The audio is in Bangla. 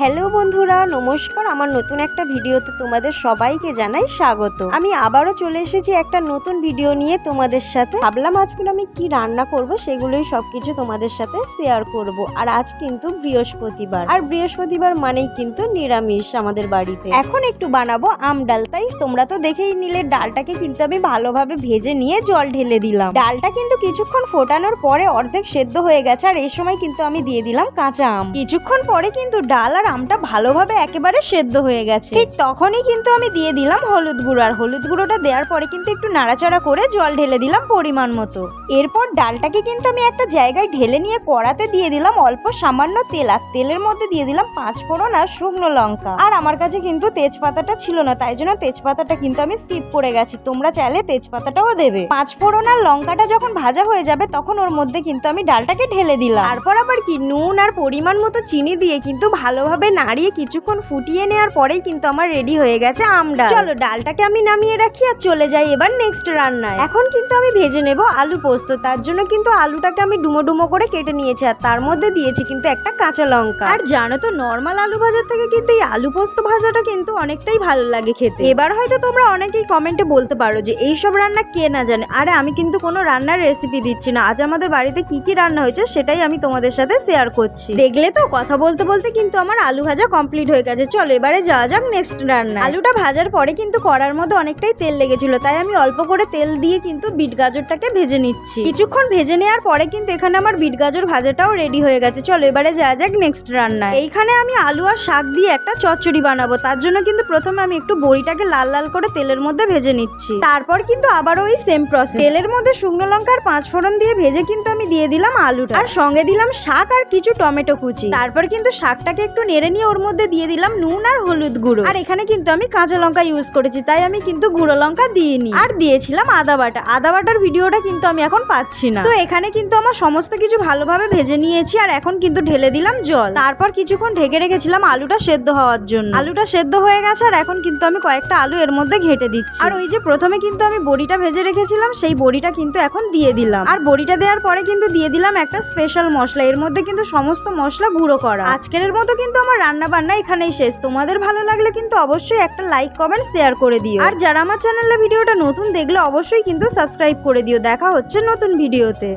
হ্যালো বন্ধুরা, নমস্কার। আমার নতুন একটা ভিডিওতে তোমাদের সবাইকে জানাই স্বাগত। আমি আবারও চলে এসেছি একটা নতুন ভিডিও নিয়ে তোমাদের সাথে। ভাবলাম আজকে আমি কি রান্না করব সেগুলোই সবকিছু তোমাদের সাথে শেয়ার করব। আর আজ কিন্তু বৃহস্পতিবার। আর বৃহস্পতিবার মানেই কিন্তু নিরামিষ আমাদের বাড়িতে। এখন একটু বানাবো আম ডাল। তাই তোমরা তো দেখেই নিলে, ডালটাকে কিন্তু আমি ভালোভাবে ভেজে নিয়ে জল ঢেলে দিলাম। ডালটা কিন্তু কিছুক্ষণ ফোটানোর পরে অর্ধেক সেদ্ধ হয়ে গেছে। আর এই সময় কিন্তু আমি দিয়ে দিলাম কাঁচা আম। কিছুক্ষণ পরে কিন্তু ডাল আর আমটা ভালোভাবে একেবারে সেদ্ধ হয়ে গেছে। ঠিক। তখনই কিন্তু আমি দিয়ে দিলাম হলুদ গুঁড়ো। আর হলুদ গুঁড়োটা দেওয়ার পরে কিন্তু একটু নাড়াচাড়া করে জল ঢেলে দিলাম পরিমাণ মতো। এরপর ডালটাকে কিন্তু আমি একটা জায়গায় ঢেলে নিয়ে কড়াতে দিয়ে দিলাম অল্প সামান্য তেল। আর তেলের মধ্যে দিয়ে দিলাম পাঁচ ফোড়ন আর শুকনো লঙ্কা। আর আমার কাছে কিন্তু তেজপাতাটা ছিল না তাই জন্য তেজপাতাটা কিন্তু আমি স্কিপ করে গেছি। তোমরা চাইলে তেজপাতাটাও দেবে। পাঁচ ফোড়ন আর লঙ্কাটা যখন ভাজা হয়ে যাবে তখন ওর মধ্যে কিন্তু আমি ডালটাকে ঢেলে দিলাম। তারপর আবার কি? নুন আর পরিমাণ মতো চিনি দিয়ে কিন্তু ভালোভাবে নাড়িয়ে কিছুক্ষণ ফুটিয়ে নেওয়ার পরেই কিন্তু আমার রেডি হয়ে গেছে আমডা চলো, ডালটাকে আমি নামিয়ে রাখি আর চলে যাই এবার নেক্সট রান্নায়। এখন কিন্তু আমি ভেজে নেব আলু পোস্ত। তার জন্য কিন্তু আলুটাকে আমি ডুমো ডুমো করে কেটে নিয়েছি আর তার মধ্যে দিয়েছি কিন্তু একটা কাঁচা লঙ্কা। আর জানো তো নর্মাল আলু ভাজার থেকে কিন্তু এই আলু পোস্ত ভাজাটা কিন্তু অনেকটাই ভালো লাগে খেতে। এবার হয়তো তোমরা অনেকেই কমেন্টে বলতে পারো যে এই সব রান্না কে না জানে? আরে, আমি কিন্তু কোনো রান্নার রেসিপি দিচ্ছি না। আজ আমাদের বাড়িতে কি কি রান্না হয়েছে সেটাই আমি তোমাদের সাথে শেয়ার করছি। দেখলে তো, কথা বলতে বলতে কিন্তু আমার আলু ভাজা কমপ্লিট হয়ে গেছে। চলো, এবারে যাওয়া যাক নেক্সট রান্না আলুটা ভাজার পরে কিন্তু করার মধ্যে অনেকটাই তেল লেগেছিল, তাই আমি অল্প করে তেল দিয়ে কিন্তু বিট গাজরটাকে ভেজে নিচ্ছি। কিছুক্ষণ ভেজে নেওয়ার পরে কিন্তু এখানে আমার বিট গাজর ভাজাটাও রেডি হয়ে গেছে। চলো, এবারে যাওয়া যাক নেক্সট রান্না এইখানে আমি আলু আর শাক দিয়ে একটা চচ্চড়ি বানাবো। তার জন্য কিন্তু প্রথমে আমি একটু বড়িটাকে লাল লাল করে তেলের মধ্যে ভেজে নিচ্ছি। তারপর কিন্তু আবার ওই সেম প্রসেস তেলের মধ্যে শুকনো লঙ্কা আর পাঁচ ফোড়ন দিয়ে ভেজে কিন্তু আমি দিয়ে দিলাম আলুটা। আর সঙ্গে দিলাম শাক আর কিছু টমেটো কুচি। তারপর কিন্তু শাকটাকে একটু নেড়ে নিয়ে ওর মধ্যে দিয়ে দিলাম নুন আর হলুদ গুঁড়ো। আর এখানে কিন্তু আমি কাঁচা লঙ্কা ইউজ করেছি, তাই আমি কিন্তু গুঁড়ো লঙ্কা দিইনি। আর দিয়েছিলাম আদা বাটা। আদা বাটার ভিডিওটা কিন্তু আমি এখন পাচ্ছি না। তো এখানে কিন্তু আমার সমস্ত কিছু ভালোভাবে ভেজে নিয়েছি, আর এখন কিন্তু ঢেলে দিলাম জল। তারপর কিছুক্ষণ ঢেকে রেখেছিলাম আলুটা সেদ্ধ হওয়ার জন্য। আলুটা সেদ্ধ হয়ে গেছে, আর এখন কিন্তু আমি কয়েকটা আলু এর মধ্যে ঘেটে দিচ্ছি। আর ওই যে প্রথমে কিন্তু আমি বড়িটা ভেজে রেখেছিলাম, সেই বড়িটা কিন্তু এখন দিয়ে দিলাম। আর বড়িটা দেওয়ার পরে কিন্তু দিয়ে দিলাম একটা স্পেশাল মশলা। এর মধ্যে কিন্তু সমস্ত মশলা গুঁড়ো করা। আজকের মতো কিন্তু আমার রান্না বান্না এখানেই শেষ। তোমাদের ভালো লাগলে কিন্তু অবশ্যই একটা লাইক কমেন্ট শেয়ার করে দিও। আর যারা আমার চ্যানেলে ভিডিওটা নতুন দেখলে অবশ্যই কিন্তু সাবস্ক্রাইব করে দিও। দেখা হচ্ছে নতুন ভিডিওতে